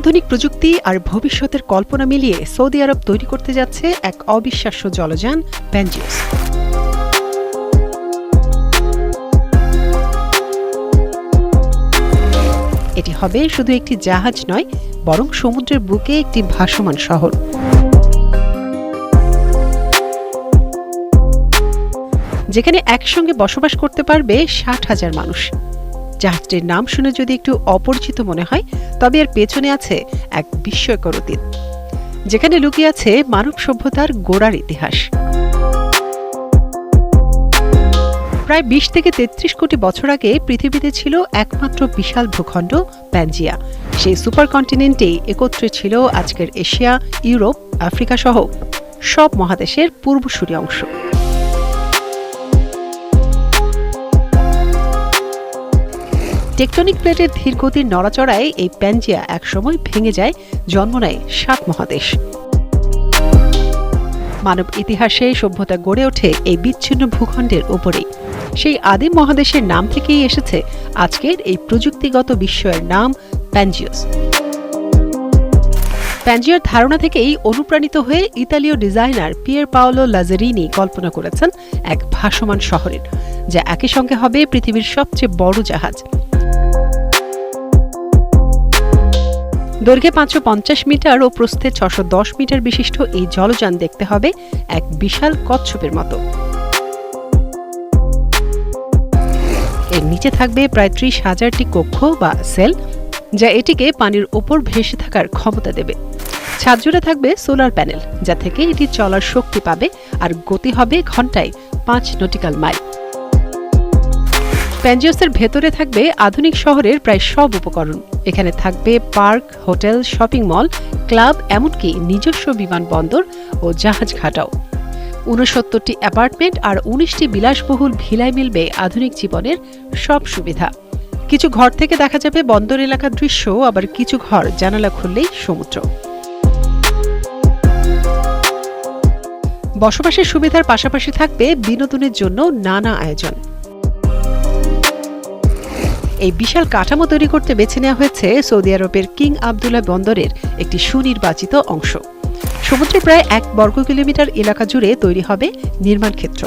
অত্যাধুনিক প্রযুক্তি আর ভবিষ্যতের কল্পনা মিলিয়ে সৌদি আরব তৈরি করতে যাচ্ছে এক অবিশ্বাস্য জলযান প্যানজিউস এটি হবে শুধু একটি জাহাজ নয়, বরং সমুদ্রের বুকে একটি ভাসমান শহর। যেখানে একসঙ্গে বসবাস করতে পারবে ষাট হাজার মানুষ। জাহাজটির নাম শুনে যদি একটু অপরিচিত মনে হয়, তবে এর পেছনে আছে এক বিস্ময়কর অতীত, যেখানে লুকিয়ে আছে মানব সভ্যতার গোড়ার ইতিহাস। প্রায় বিশ থেকে তেত্রিশ কোটি বছর আগে পৃথিবীতে ছিল একমাত্র বিশাল ভূখণ্ড প্যানজিয়া। সেই সুপার কন্টিনেন্টেই একত্রে ছিল আজকের এশিয়া, ইউরোপ, আফ্রিকা সহ সব মহাদেশের পূর্বসূরি অংশ টেকটনিক প্লেটের ধীরগতির নড়াচড়ায় এই প্যানজিয়া একসময় ভেঙে যায়, জন্ম নেয় সাত মহাদেশ। মানব ইতিহাসে সভ্যতা গড়ে ওঠে এই বিচ্ছিন্ন ভূখণ্ডের উপরেই। সেই আদিম মহাদেশের নাম থেকেই এসেছে আজকের এই প্রযুক্তিগত বিস্ময়ের নাম প্যানজিওস প্যানজিয়ার ধারণা থেকেই অনুপ্রাণিত হয়ে ইতালীয় ডিজাইনার পিয়ের পাওলো লাজারিনি কল্পনা করেছেন এক ভাসমান শহরের, যা একই সঙ্গে হবে পৃথিবীর সবচেয়ে বড় জাহাজ। দৈর্ঘ্যে পাঁচশো পঞ্চাশ মিটার ও প্রস্থে ছশো দশ মিটার বিশিষ্ট এই জলযান দেখতে হবে এক বিশাল কচ্ছপের মতো। এর নিচে থাকবে প্রায় ত্রিশ হাজারটি কক্ষ বা সেল, যা এটিকে পানির ওপর ভেসে থাকার ক্ষমতা দেবে। ছাদ জুড়ে থাকবে সোলার প্যানেল, যা থেকে এটি চলার শক্তি পাবে আর গতি হবে ঘন্টায় পাঁচ নটিক্যাল মাইল। প্যানজিওসের ভেতরে থাকবে আধুনিক শহরের প্রায় সব উপকরণ। এখানে থাকবে park, hotel, shopping mall, club, এমনকি নিজস্ব বিমানবন্দর ও জাহাজ ঘাটাও। ঊনসত্তরটি অ্যাপার্টমেন্ট আর উনিশটি বিলাসবহুল ভিলায় মিলবে আধুনিক জীবনের সব সুবিধা। কিছু ঘর থেকে দেখা যাবে বন্দর এলাকার দৃশ্য, আবার কিছু ঘর জানালা খুললেই সমুদ্র। বসবাসের সুবিধার পাশাপাশি থাকবে বিনোদনের জন্য নানা আয়োজন। এই বিশাল কাঠামো তৈরি করতে বেছে নেওয়া হয়েছে সৌদি আরবের কিং আবদুল্লাহ বন্দরের একটি সুনির্বাচিত অংশ। সমুদ্রে প্রায় এক বর্গ কিলোমিটার এলাকা জুড়ে তৈরি হবে নির্মাণ ক্ষেত্র।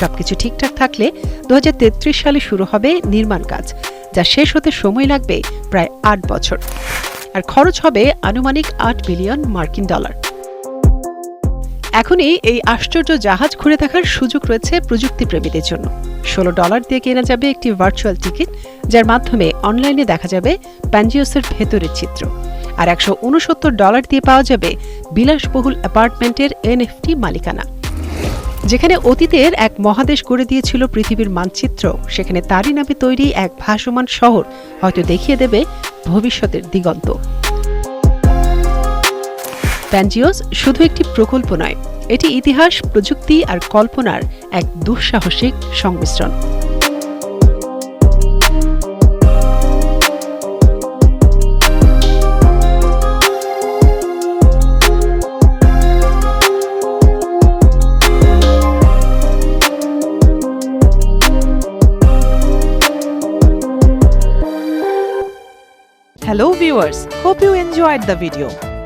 সবকিছু ঠিকঠাক থাকলে দু হাজার তেত্রিশ সালে শুরু হবে নির্মাণ কাজ, যা শেষ হতে সময় লাগবে প্রায় আট বছর। আর খরচ হবে আনুমানিক আট বিলিয়ন মার্কিন ডলার। এখনই এই আশ্চর্য জাহাজ ঘুরে দেখার সুযোগ রয়েছে প্রযুক্তিপ্রেমীদের জন্য। ষোলো ডলার দিয়ে কেনা যাবে একটি ভার্চুয়াল টিকিট যার মাধ্যমে অনলাইনে দেখা যাবে প্যানজিওসের ভেতরের চিত্র। আর একশো উনসত্তর ডলার দিয়ে পাওয়া যাবে বিলাসবহুল অ্যাপার্টমেন্টের এনএফটি মালিকানা। যেখানে অতীতের এক মহাদেশ গড়ে দিয়েছিল পৃথিবীর মানচিত্র, সেখানে তারই নামে তৈরি এক ভাসমান শহর হয়তো দেখিয়ে দেবে ভবিষ্যতের দিগন্ত। প্যানজিওস শুধু একটি প্রকল্প নয়, এটি ইতিহাস, প্রযুক্তি আর কল্পনার এক দুঃসাহসিক সংমিশ্রণ। Hello viewers hope you enjoyed the video